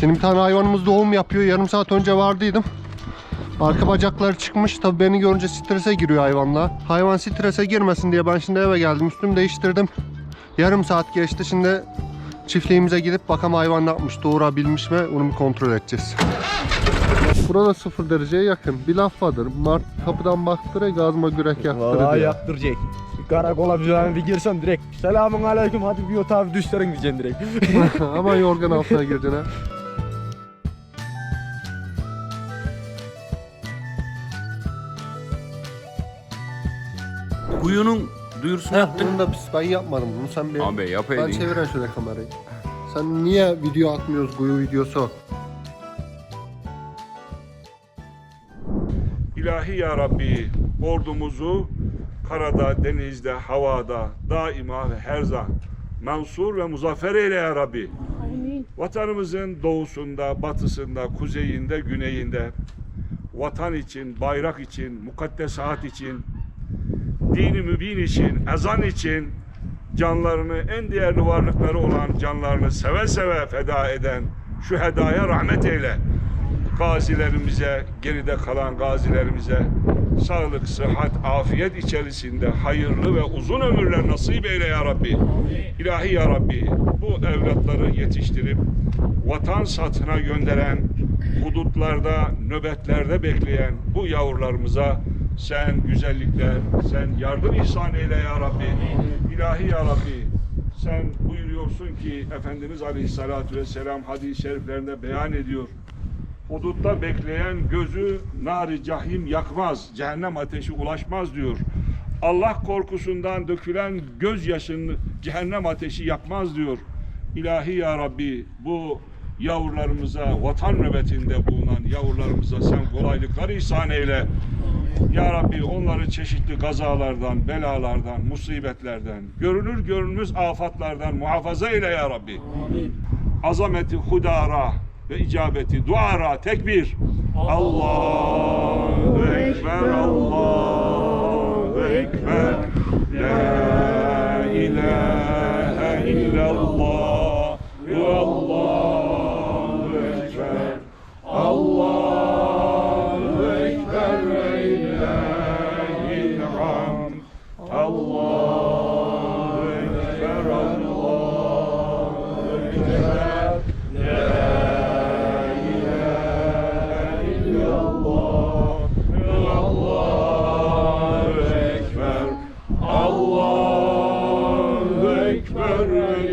Şimdi bir tane hayvanımız doğum yapıyor. Yarım saat önce vardıydım. Arka bacakları çıkmış. Tabii beni görünce strese giriyor hayvanla. Hayvan strese girmesin diye ben şimdi eve geldim. Üstümü değiştirdim. Yarım saat geçti. Şimdi çiftliğimize gidip bakalım hayvan ne yapmış, doğurabilmiş mi onu bir kontrol edeceğiz. Burada sıfır dereceye yakın. Bir laf vardır. Mart kapıdan baktırı gazma gürek yaktırı Vallahi diye. yaktıracak. Karakola bir bir girsen direkt. Selamun aleyküm hadi bir otağı düşlerin diyeceksin direkt. Ama yorgan altına girdin ha. Kuyunun duyurusunu yaptın. Bunu da biz, ben yapmadım bunu sen bir... Abi Ben yapaydın. çeviren şöyle kamerayı. Sen niye video atmıyoruz Guyu videosu? İlahi ya Rabbi ordumuzu karada, denizde, havada daima ve her zaman mansur ve muzaffer eyle ya Rabbi. Vatanımızın doğusunda, batısında, kuzeyinde, güneyinde vatan için, bayrak için, mukaddesat için, dini mübin için, ezan için canlarını en değerli varlıkları olan canlarını seve seve feda eden şu hedaya rahmet eyle gazilerimize, geride kalan gazilerimize sağlık, sıhhat, afiyet içerisinde hayırlı ve uzun ömürler nasip eyle ya Rabbi. İlahi ya Rabbi bu evlatları yetiştirip vatan satına gönderen, hudutlarda, nöbetlerde bekleyen bu yavrularımıza sen güzellikler, sen yardım ihsan eyle ya Rabbi. İlahi ya Rabbi sen buyuruyorsun ki Efendimiz Aleyhisselatü Vesselam hadis-i şeriflerinde beyan ediyor hudutta bekleyen gözü nari cahim yakmaz, cehennem ateşi ulaşmaz diyor. Allah korkusundan dökülen gözyaşını cehennem ateşi yakmaz diyor. İlahi ya Rabbi bu yavrularımıza, vatan nöbetinde bulunan yavrularımıza sen kolaylıklar ihsan eyle. Ya Rabbi onları çeşitli gazalardan, belalardan, musibetlerden, görünür görünmez afatlardan muhafaza eyle ya Rabbi azameti hudara ve icabeti duara tekbir. Allahu Ekber, Allahu Ekber. La ilahe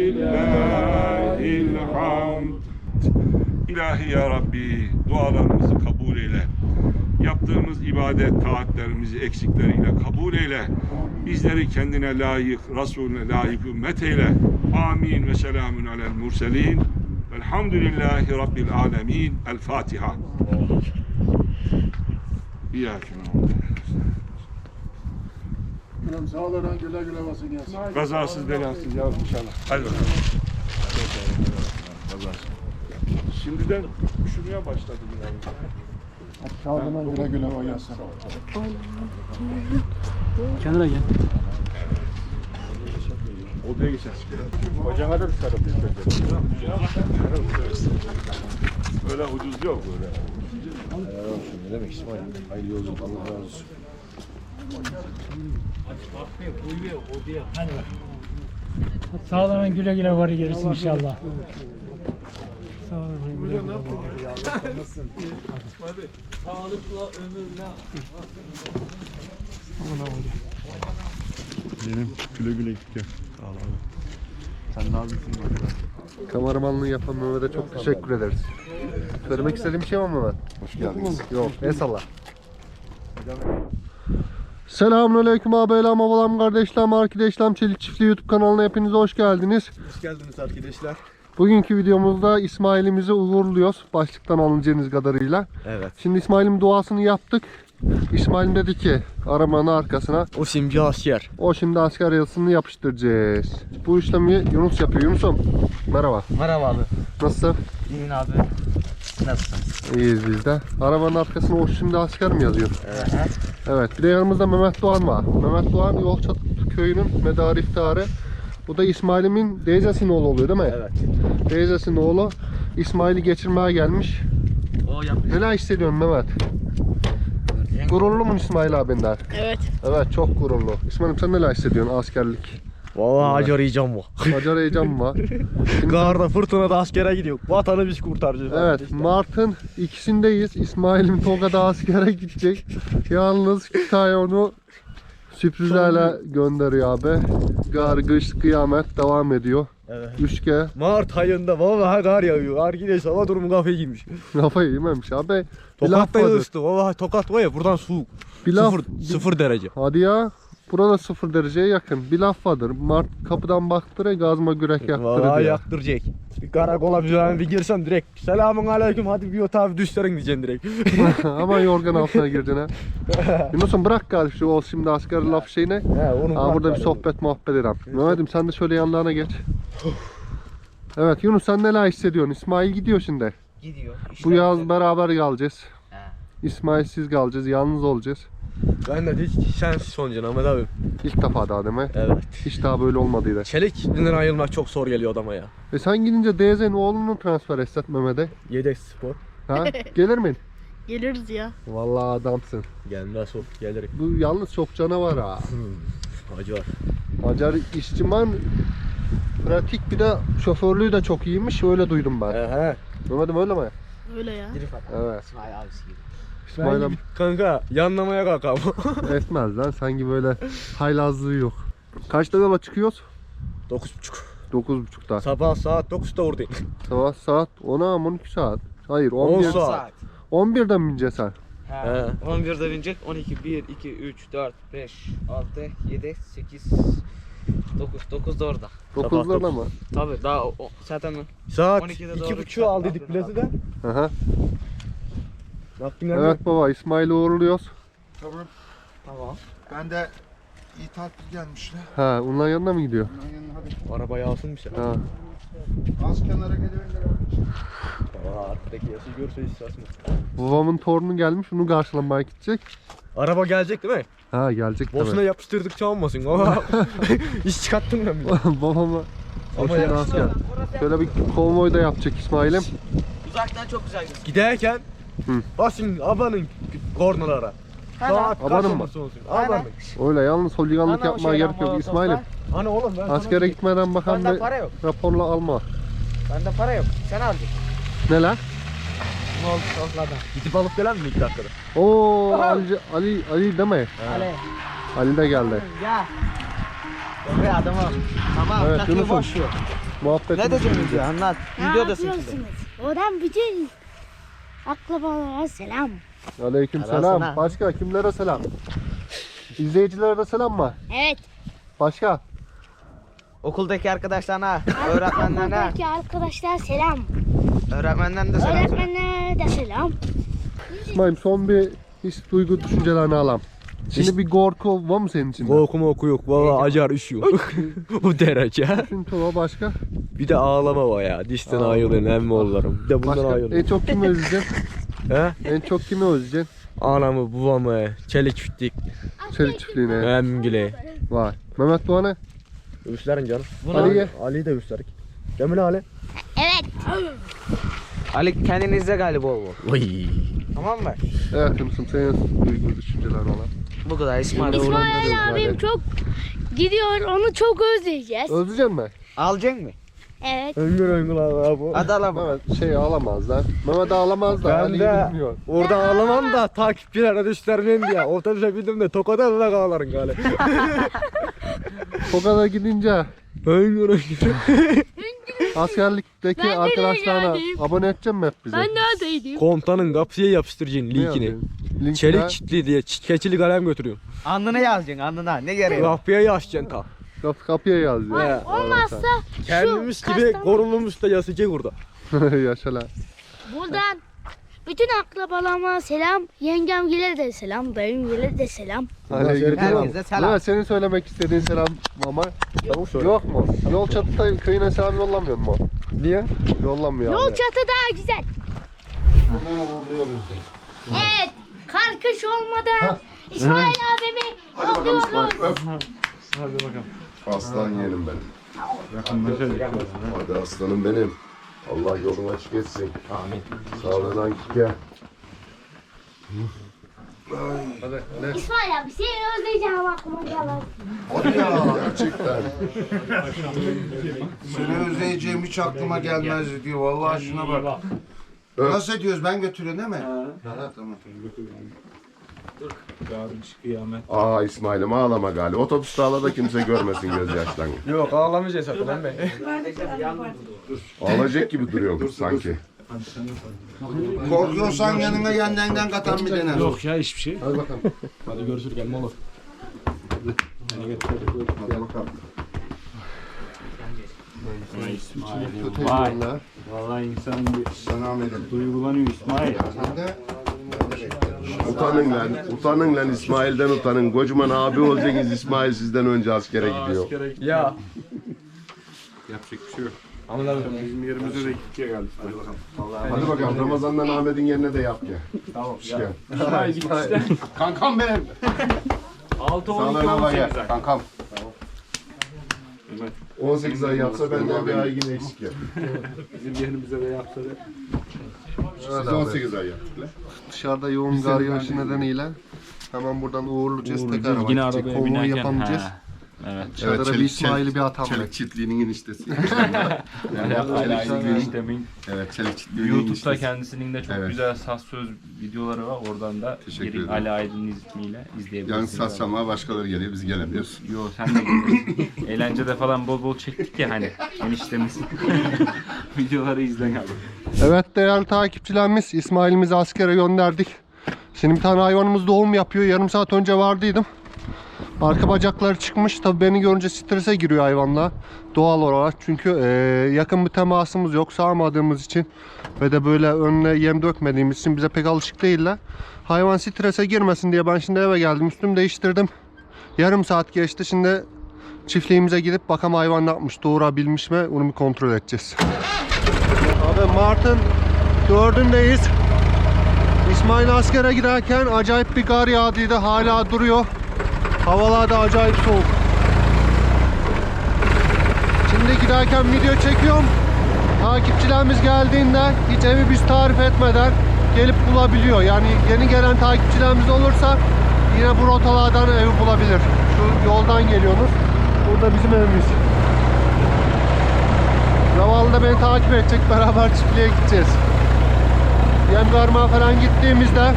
ve lillahil hamd. İlahi ya Rabbi dualarımızı kabul eyle. Yaptığımız ibadet taatlerimizi eksikleriyle kabul eyle. Bizleri kendine layık, Resulüne layık ümmet eyle. Amin ve selamun alel murselin. Velhamdülillahi Rabbil alemin. El Fatiha. İyyâke Hocam sağ olun güle güle basın gelsin. Kazasız belasız ya inşallah. Hadi bakalım. Şimdiden üşümeye başladım yani. Sağ olun güle güle oynasın. Kenara gel. Odaya geçeceğiz. Hocama da bir sarı Öyle ucuz yok böyle. Ne demek İsmail? Hayırlı yolculuk Allah razı olsun. Sağ olun güle güle var gelirsin inşallah. Sağ olun. güle güle. Güle güle gidiyor. Sen ne yapıyorsun burada? Kameramanlığı yapan Mehmet'e çok teşekkür ederiz. Söylemek istediğim bir şey var mı Mehmet? Hoş geldiniz. Yok. Eyvallah. Selamünaleyküm abilerim, abalam, kardeşlerim, arkadaşlarım, Çelik Çiftliği YouTube kanalına hepiniz hoş geldiniz. Hoş geldiniz arkadaşlar. Bugünkü videomuzda İsmail'imizi uğurluyoruz başlıktan anlayacağınız kadarıyla. Evet. Şimdi İsmail'in duasını yaptık. İsmail dedi ki arabanın arkasına O simge asker. o şimdi asker yazısını yapıştıracağız. Bu işlemi Yunus yapıyor. Yunus'um merhaba. Merhaba abi. Nasılsın? İyiyim abi. Nasılsın? İyiyiz biz de. Arabanın arkasına o şimdi asker mi yazıyor? Evet. Bir de yanımızda Mehmet Doğan var. Mehmet Doğan Yolçat köyünün medarı iftiharı. Bu da İsmail'imin teyzesinin oğlu oluyor değil mi? Evet. Teyzesinin oğlu. İsmail'i geçirmeye gelmiş. O yapmış. Neler hissediyorsun Mehmet? Gururlu mu İsmail abinden? Evet. Evet çok gururlu. İsmail'im sen neler hissediyorsun askerlik? Vallahi acı arayacağım bu. Acar heyecan var? Garda fırtınada askere gidiyor. Vatanı biz kurtaracağız. Evet Mart'ın ikisindeyiz. İsmail'im Toga'da askere gidecek. Yalnız Kütahya onu sürprizlerle gönderiyor abi. Gar, kış, kıyamet devam ediyor. Evet. Üçge Mart ayında vallahi kar yağıyor. Gidiyorsa hava durumu kafaya girmiş. kafayı yememiş abi. Bir laf Tokat'ta vardır. Vallahi Tokat var ya buradan soğuk. Bir laf, Sıfır, sıfır derece. Hadi ya. Burada sıfır dereceye yakın. Bir laf vardır. Mart kapıdan baktırıyor gazma gürek yaktırır Vallahi diye. yaktıracak. Bir karakola bir zaman bir girsen direkt selamun aleyküm hadi bir otağı düşlerin diyeceksin direkt. Ama yorgan altına girdin ha. Yunus'um bırak galiba şu o şimdi asker laf şeyine. He, onu Aa, burada bir sohbet muhabbet edelim. Mehmet'im sen de şöyle yanlarına geç. Evet Yunus sen neler hissediyorsun? İsmail gidiyor şimdi. Gidiyor. Bu yaz beraber kalacağız. İsmail siz kalacağız. Yalnız olacağız. Ben de hiç sensiz sonucu Ahmet abi. İlk defa daha deme. Evet. Hiç daha böyle olmadıydı. Çelik birinden ayrılmak çok zor geliyor adama ya. E sen gidince DZ'nin oğlunu transfer etset Mehmet'e. Yedek spor. Ha? Gelir mi? Geliriz ya. Vallahi adamsın. Gelmez o gelir. Bu yalnız çok canavar ha. Acı var. Acar işçiman pratik bir de şoförlüğü de çok iyiymiş. Öyle duydum ben. He he. Mehmet'im öyle mi? Öyle ya. Evet. İsmail abisi gibi. İsmail Ben abi gibi kanka yanlamaya kalk ama. etmez lan. Sanki böyle haylazlığı yok. Kaçta yola çıkıyoruz? 9.30. 9.30'da. Sabah saat 9'da oradayım. Sabah saat 10'a mı 12 saat? Hayır 10 11. saat. 11'de mi bineceksin sen? He. 11'de binecek. 12, 1, 2, 3, 4, 5, 6, 7, 8, 9. 9 da orada. 9'larda mı? Tabii daha o, zaten Saat 12'de doğru 2.30'u aldıydık çıkarttım. bileziden. Aha. Vaktin Evet baba İsmail'i uğurluyoruz. Tamam. Tamam. Ben de iyi tatil gelmişler. Ha onların yanına mı gidiyor? Ondan yanına hadi. Araba yağsınmış ya. Ha. Az kenara geliverler abi. Aa, arkadaki yası görse hiç saçma. Babamın torunu gelmiş onu karşılamaya gidecek. Araba gelecek değil mi? Ha gelecek Boşuna tabii. yapıştırdıkça olmasın. Ama iş çıkarttın ben bir. Babama Ama boşuna ya- asker. Şöyle bir konvoy da yapacak İsmail'im. Uzaktan çok güzel gözüküyor. Giderken Hı. basın abanın kornalara. Saat kaç Abanın mı? olursa olsun. Abanın. Öyle yalnız holiganlık Ana, o yapmaya şeyden gerek yok. İsmail'im. Hani oğlum ben Askere gitmeden bakan Bende bir para yok. raporla alma. Bende para yok. Sen alacaksın. Neler? Molotoflardan. Gidip alıp gelen mi ilk dakikada? Oo Ali, Ali, Ali deme. Ale. Ali de geldi. Gel. Be adamı. Tamam. Evet, takıyı Yunus'um. boş ver. Muhabbet. Ne diyeceğim diyor anlat. Ne Videodasın şimdi. yapıyorsunuz? Oradan bütün akrabalara selam. Aleyküm selam. Arasana. Başka kimlere selam? İzleyicilere de selam mı? Evet. Başka? Okuldaki arkadaşlarına, öğretmenlerine, Buradaki arkadaşlar selam. öğretmenden de selam söyle. Öğretmenlere de selam. İsmail son bir his duygu düşüncelerini alam. Şimdi bir korku var mı senin içinde? Korkuma oku yok. Valla acar üşüyor. Bu derece. Düşüntü var başka? Bir de ağlama var ya. Dişten Ağlama. ayrılın emmi oğullarım. Bir de bundan Başka en ayrılın. çok kimi özleyeceksin? He? en çok kimi özleyeceksin? Anamı, babamı, çelik çiftlik, Çelik çiftliğine. emgile. Var. Mehmet Doğan'a? Üslerin canım. Ali'ye. Ali'yi de üslerik. Cemil Ali. Evet. Ali kendini izle galiba o. Oy. Tamam mı? Evet Yunus'um senin duygu düşüncelerini alalım. Bu kadar İsmail. İsmail abim çok gidiyor. Onu çok özleyeceğiz. Özleyeceksin mi? Alacaksın mı? Evet. Öngür öngür abi bu. Hadi al bakalım. Mehmet şey ağlamaz lan. Mehmet ağlamaz da Ben de bilmiyor. orada ağlamam da takipçilere düşlermeyeyim diye. Otobüse bindim de Tokat'a da ağlarım galiba. Tokat'a gidince öngür öngür. Askerlikteki Ben arkadaşlarına geldim. abone edeceksin mi hep bize? Ben neredeydim? Komutanın kapıya yapıştıracaksın Ne linkini. yapacaksın? Linkine- Çelik çitli diye çit- keçili kalem götürüyorum. Alnına yazacaksın alnına. Ne gereği var? Kapıya yazacaksın ta. Kap- kapıya yazıyor. He. Olmazsa Kendimiz gibi korunmamız da yazacak burada. Yaşa lan. buradan bütün akrabalarıma selam. Yengem gele de selam. Dayım gele de selam. Herkese selam. Mehmet senin söylemek istediğin selam mama söyle. yok mu? Yol çatıda köyüne selam yollamıyor mu? Niye? Yollamıyor Yol abi. çatı daha güzel. Evet. Karkış olmadan İsmail abimi alıyoruz. Aslan yerim benim. Hadi aslanım benim. Allah yolunu açık etsin. Amin. Sağlığından gel. İsmail abi seni özleyeceğim aklıma gelmez. Hadi ya. Gerçekten. Seni özleyeceğim hiç aklıma gelmezdi diyor. Vallahi şuna bak. Nasıl ediyoruz? Ben götürüyorum değil mi? Ha, tamam. Aa İsmail'im ağlama gali. Otobüste ağla da kimse görmesin gözyaşlarını. Yok ağlamayacağız zaten lan be. Ağlayacak gibi duruyorsun sanki. Korkuyorsan yanına yendenden katan bir dene. Yok ya hiçbir şey. Hadi bakalım. Hadi görüşürüz gelme olur. Hadi bakalım. Kötü valla. Vallahi insan bir Sana duygulanıyor İsmail. Sen de Utanın lan. Utanın lan İsmail'den utanın. Kocaman abi olacaksınız İsmail sizden önce askere gidiyor. Ya. Yapacak bir şey yok. Abi. Bizim yerimize de ikiye geldik. Hadi bakalım Ramazan'dan Ahmet'in yerine de yap gel. Tamam gel. Kankam benim. 6 Sağlığına bak gel. Kankam. 18 ay yapsa benden bir ay yine eksik ya. Bizim yerimize de yapsa da. Siz 18 ay yaptık. Dışarıda yoğun kar yağışı nedeniyle hemen buradan uğurlayacağız. Tek araba Yine gidecek. arabaya Konvoy yapamayacağız. ha, Evet. Çadır'a bir İsmail'i bir atam Çelik çiftliğinin eniştesi. Hala aynı eniştemin. evet çelik çiftliğinin YouTube'da eniştesi. kendisinin de çok Evet. güzel saz söz videoları var. Oradan da ederim. Ali Aydın'ın ismiyle izleyebilirsiniz. Yani saz çalmaya başkaları geliyor biz gelemiyoruz. Yo sen de geliyorsun. Eğlencede falan bol bol çektik ya hani eniştemiz. Videoları izle abi. Evet değerli takipçilerimiz İsmail'imizi askere gönderdik. Şimdi bir tane hayvanımız doğum yapıyor. Yarım saat önce vardıydım. Arka bacakları çıkmış. Tabii beni görünce strese giriyor hayvanla. Doğal olarak. Çünkü eee, yakın bir temasımız yok. Sağmadığımız için ve de böyle önüne yem dökmediğimiz için bize pek alışık değiller. Hayvan strese girmesin diye ben şimdi eve geldim. Üstümü değiştirdim. Yarım saat geçti. Şimdi çiftliğimize gidip bakalım hayvan ne yapmış. Doğurabilmiş mi? Onu bir kontrol edeceğiz. Abi Mart'ın dördündeyiz. İsmail askere giderken acayip bir kar yağdıydı. Hala duruyor. Havalar da acayip soğuk. Şimdi giderken video çekiyorum. Takipçilerimiz geldiğinde hiç evi biz tarif etmeden gelip bulabiliyor. Yani yeni gelen takipçilerimiz olursa yine bu rotalardan evi bulabilir. Şu yoldan geliyorsunuz. Burada bizim evimiz. Zavallı da beni takip edecek. Beraber çiftliğe gideceğiz. Yem karmaya falan gittiğimizde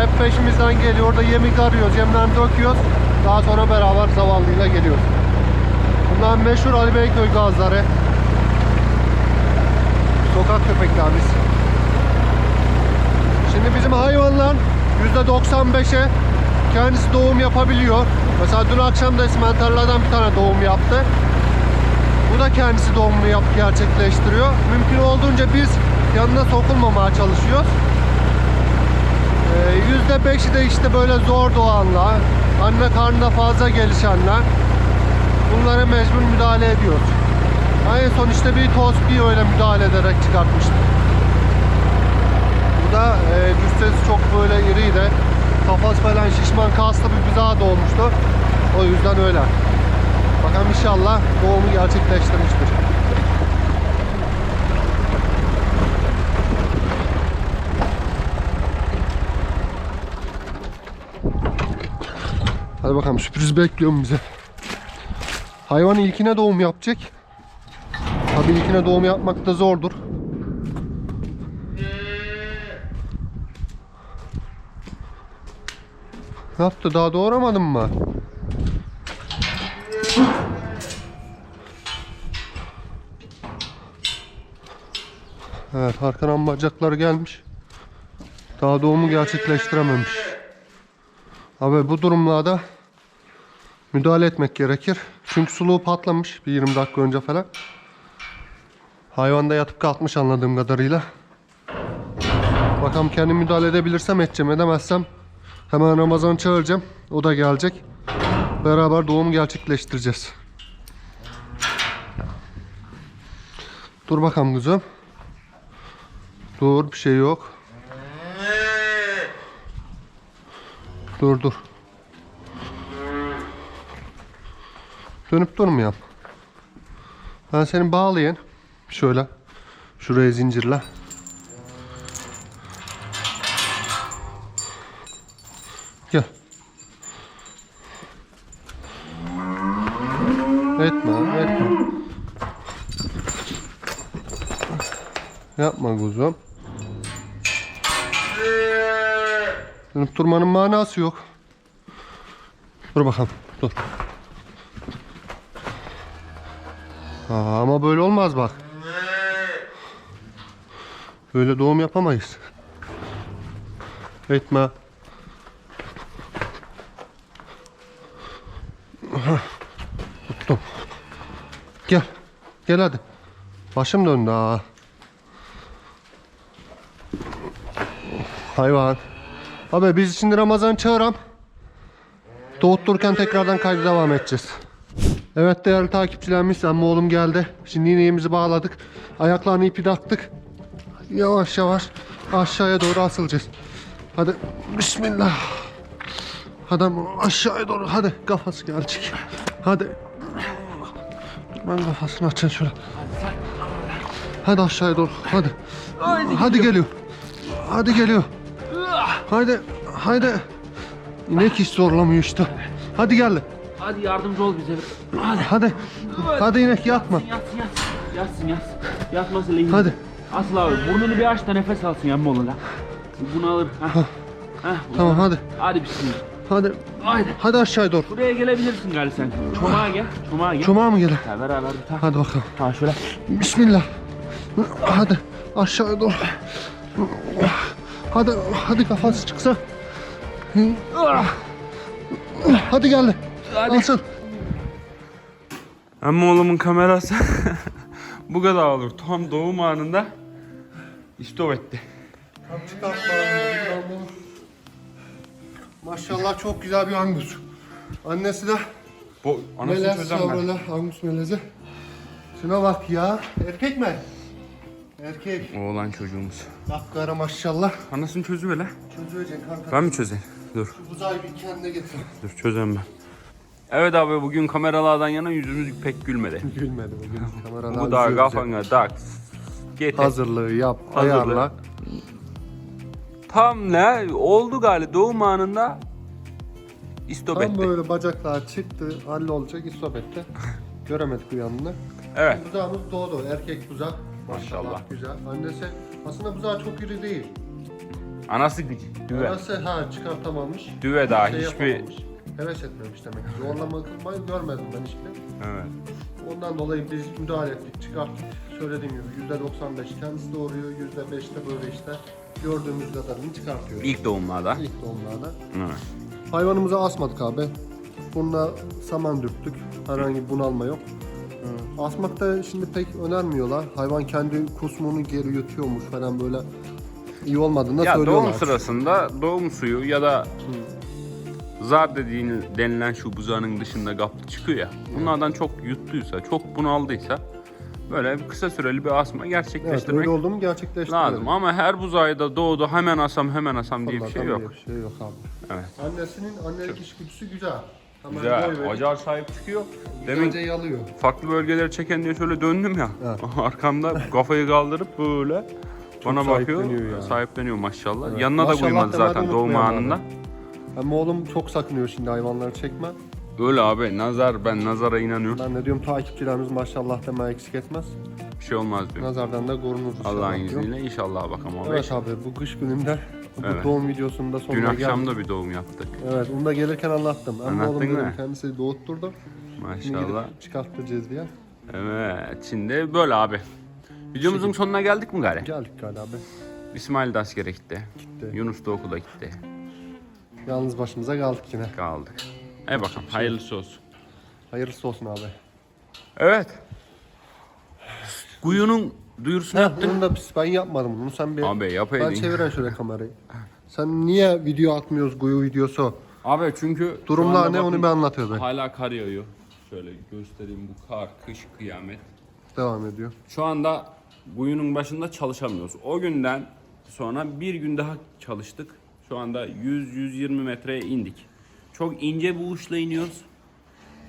hep peşimizden geliyor. Orada yemi karıyoruz. Yemden döküyoruz. Daha sonra beraber zavallıyla geliyoruz. Bunlar meşhur Ali Beyköy gazları. Sokak köpeklerimiz. Şimdi bizim hayvanlar %95'e kendisi doğum yapabiliyor. Mesela dün akşam da simenterlerden bir tane doğum yaptı. Bu da kendisi doğumunu yap gerçekleştiriyor. Mümkün olduğunca biz yanına sokulmamaya çalışıyoruz. Ee, %5'i de işte böyle zor doğanlar, anne karnına fazla gelişenler. Bunlara mecbur müdahale ediyoruz. En son işte bir tospiyi öyle müdahale ederek çıkartmıştık. Bu da e, cüssesi çok böyle iriydi. Kafası falan şişman kaslı bir bizağa doğmuştu. O yüzden öyle. Bakalım inşallah doğumu gerçekleştirmiştir. Hadi bakalım sürpriz bekliyorum bize. Hayvan ilkine doğum yapacak. Tabii ilkine doğum yapmak da zordur. Ne yaptı? Daha doğuramadın mı? Evet arkadan bacakları gelmiş. Daha doğumu gerçekleştirememiş. Abi bu durumlarda müdahale etmek gerekir. Çünkü suluğu patlamış bir 20 dakika önce falan. Hayvan da yatıp kalkmış anladığım kadarıyla. Bakalım kendim müdahale edebilirsem edeceğim. Edemezsem hemen Ramazan çağıracağım. O da gelecek. Beraber doğumu gerçekleştireceğiz. Dur bakalım kızım. Dur bir şey yok. Dur dur. Dönüp durmayalım. Ben seni bağlayayım. Şöyle. Şuraya zincirle. Gel. Etme, etme. Yapma kuzum. Dönüp durmanın manası yok. Dur bakalım, dur. Aa, ama böyle olmaz bak. Böyle doğum yapamayız. Etme. Tuttum. Gel. Gel hadi. Başım döndü ha. Hayvan. Abi biz şimdi Ramazan çağıram. Doğuttururken tekrardan kayda devam edeceğiz. Evet değerli takipçilerimiz amma oğlum geldi. Şimdi ineğimizi bağladık. Ayaklarını ipi taktık. Yavaş yavaş aşağıya doğru asılacağız. Hadi bismillah. Hadi ama aşağıya doğru hadi kafası gelecek. Hadi. Ben kafasını açın şöyle. Hadi aşağıya doğru hadi. Hadi geliyor. Hadi geliyor. Haydi. Haydi. İnek hiç zorlamıyor işte. Hadi gel. Hadi yardımcı ol bize. Hadi. Hadi. Hadi inek yatma. Yatsın yatsın. Yatsın yatsın. Yatması leyin. Hadi. Asıl abi burnunu bir aç da nefes alsın yanma oğlum. Bunu alır. Heh. Heh, Tamam hadi. Hadi bismillah. Hadi. Haydi. Hadi aşağıya doğru. Buraya gelebilirsin galiba sen. Çomağa gel. Çomağa gel. Çomağa mı gele? Ha, beraber bir tak. Hadi bakalım. Ha şöyle. Bismillah. Hadi aşağıya doğru. Hadi hadi kafası çıksa. Hadi gel. Asıl. Ama oğlumun kamerası bu kadar olur. Tam doğum anında istop etti. Maşallah çok güzel bir angus. Annesi de Bu anasını melez yavrulı angus melezi. Şuna bak ya. Erkek mi? Erkek. Oğlan çocuğumuz. Kapkara maşallah. Anasını çözüver lan. Çözeceksin kanka. Ben mi çözeyim? Dur. Şu buzağı bir kendine getir. Dur çözeyim ben. Evet abi bugün kameralardan yana yüzümüz pek gülmedi. Gülmedi bugün. Kameralar Bu da kafana tak. Getir. Hazırlığı yap, Hazırlığı. ayarla. Tam ne? Oldu galiba doğum anında istop Tam etti. böyle bacaklar çıktı, hallolacak, istop etti. Göremedik uyanını. Evet. Buzağımız doğdu, erkek buzak. Maşallah. Güzel. Annesi aslında buzağı çok iri değil. Anası düve. Anası ha çıkartamamış. Düve daha şey hiçbir... yapamamış. Heves etmemiş demek ki. Zorlama kılmayı görmedim ben hiçbir. Evet. Ondan dolayı biz müdahale ettik, çıkarttık. Söylediğim gibi %95 kendisi doğuruyor, %5'te böyle işte gördüğümüz kadarını çıkartıyoruz. İlk doğumlarda. İlk doğumlarda. Evet. Hayvanımıza asmadık abi. Bununla saman dürttük. Herhangi bir bunalma yok. Asmakta şimdi pek önermiyorlar. Hayvan kendi kusmunu geri yutuyormuş falan böyle iyi olmadığını da Ya söylüyorlar. doğum sırasında doğum suyu ya da zar dediğin denilen şu buzağının dışında kaplı çıkıyor ya. Bunlardan çok yuttuysa, çok bunaldıysa böyle bir kısa süreli bir asma Evet gerçekleştirmek öyle oldu mu lazım. Ama her buzağı da doğdu hemen asam hemen asam diye bir şey yok. bir şey yok abi. Evet. Annesinin annelik içgüdüsü güzel. Hemen Güzel, acar sahip çıkıyor. Demin yalıyor. farklı bölgeleri çeken diye şöyle döndüm ya. Evet. Arkamda kafayı kaldırıp böyle bana bakıyor. sahipleniyor ya. Sahipleniyor maşallah. Evet. Yanına Maşallah da demeden zaten doğum unutmayalım abi. Ama oğlum çok sakınıyor şimdi hayvanları çekme. Öyle abi nazar ben nazara inanıyorum. Ben de diyorum takipçilerimiz maşallah deme eksik etmez. Bir şey olmaz diyor. Nazardan da korunuruz. Allah'ın inşallah diyorum. izniyle inşallah bakalım abi. Evet abi bu kış gününde bu Evet. doğum videosunda sonuna Dün geldik. akşam da bir doğum yaptık. Evet onu da gelirken anlattım. Ama Anlattın oğlum dedim mı? kendisi doğutturdu. Şimdi Maşallah. gidip çıkarttıracağız diye. Evet şimdi böyle abi. Videomuzun sonuna geldik mi gari? Geldik galiba abi. İsmail de askere gitti. Gitti. Yunus da okula gitti. Yalnız başımıza kaldık yine. Kaldık. Hadi bakalım hayırlısı olsun. Hayırlısı olsun abi. Evet. Kuyunun duyurusunu Heh, yaptık. bunu da biz- ben yapmadım bunu. Sen bir Abi yapaydın. ben çeviren şöyle kamerayı. Sen niye video atmıyoruz Guyu videosu? Abi çünkü şu Durumlar anda ne onu bir anlatıyor ben. Hala kar yağıyor. Şöyle göstereyim bu kar, kış, kıyamet. Devam ediyor. Şu anda kuyunun başında çalışamıyoruz. O günden sonra bir gün daha çalıştık. Şu anda 100-120 metreye indik. Çok ince bir uçla iniyoruz.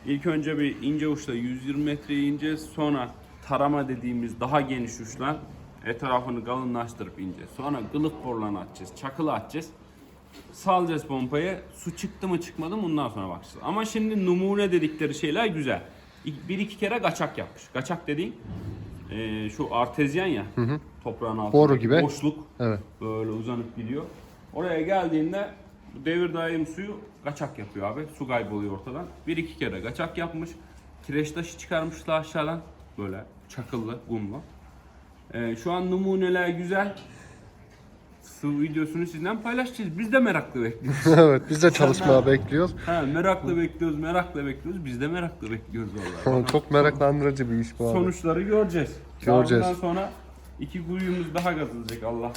İlk önce bir ince uçla 120 metreye ineceğiz. Sonra tarama dediğimiz daha geniş uçla Etrafını kalınlaştırıp ineceğiz. Sonra gılık borularını atacağız. Çakılı atacağız. Salacağız pompayı. Su çıktı mı çıkmadı mı bundan sonra bakacağız. Ama şimdi numune dedikleri şeyler güzel. Bir iki kere kaçak yapmış. Kaçak dediğin eee, şu artezyen ya. Toprağın altında. Boru gibi. Boşluk. Evet. Böyle uzanıp gidiyor. Oraya geldiğinde bu devir daim suyu kaçak yapıyor abi. Su kayboluyor ortadan. Bir iki kere kaçak yapmış. Kireç taşı çıkarmışlar aşağıdan. Böyle çakıllı, kumlu. Ee, şu an numuneler güzel. Su videosunu sizden paylaşacağız. Biz de meraklı bekliyoruz. evet biz de çalışmaya bekliyoruz. ha, meraklı bekliyoruz, merakla bekliyoruz. Biz de meraklı bekliyoruz vallahi. Çok meraklandırıcı bir iş bu abi. Sonuçları göreceğiz. Göreceğiz. Daha Bundan sonra iki kuyumuz daha kazılacak Allah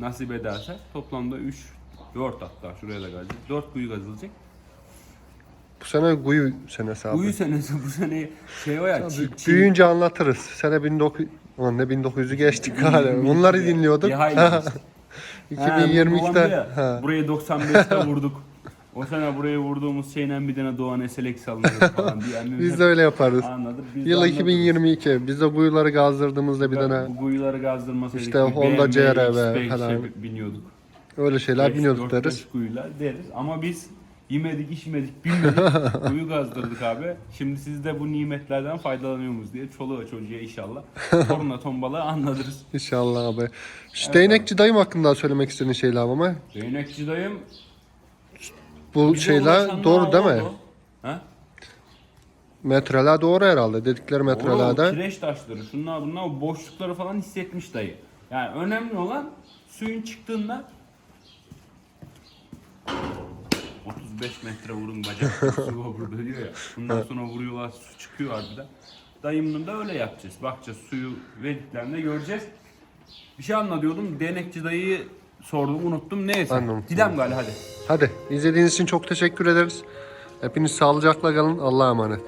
nasip ederse. Toplamda 3, 4 hatta şuraya da gelecek. 4 kuyu kazılacak. Bu sene guyu senesi abi. Kuyu senesi bu sene şey o ya. çi- çi- Büyüyünce anlatırız. Sene 1900 Ulan ne 1900'ü geçtik hala. Onları dinliyorduk. Bir hayli. Ha, bu babam 2022'de. diyor ya, Ha. Burayı 95'te vurduk. O sene buraya vurduğumuz şeyle bir tane Doğan Eselek salınırız falan diye. Biz hep de öyle yaparız. Anladık. Biz de Yıl anladık. 2022. Biz de buyuları gazdırdığımızda bir tane Bu kuyuları gazdırmasaydık. İşte bir Honda BMW, CR-V X5 falan. şey biniyorduk. öyle şeyler biniyorduk deriz. kuyular deriz. Ama biz yemedik, içmedik, bilmedik. kuyu gazdırdık abi. Şimdi siz de bu nimetlerden faydalanıyorsunuz diye çoluğa çocuğa inşallah. Toruna tombalı anladırız. İnşallah abi. Şu değnekçi dayım hakkında söylemek istediğin şeyler var ama Değnekçi dayım. Bu bize şeyler ulaşanlar doğru değil mi? oldu. Ha? Metreler doğru herhalde. Dedikleri metrelerde. kireç taşları, şunlar bunlar o boşlukları falan hissetmiş dayı. Yani önemli olan suyun çıktığında 35 metre vurun bacak su burada diyor ya. Bundan sonra vuruyorlar su çıkıyor harbiden. Dayımın da öyle yapacağız. Bakacağız suyu verdiklerinde göreceğiz. Bir şey anlatıyordum. Denekçi dayıyı sordum unuttum. Neyse. Anladım. Gidelim galiba hadi. Hadi izlediğiniz için çok teşekkür ederiz. Hepiniz sağlıcakla kalın. Allah'a emanet.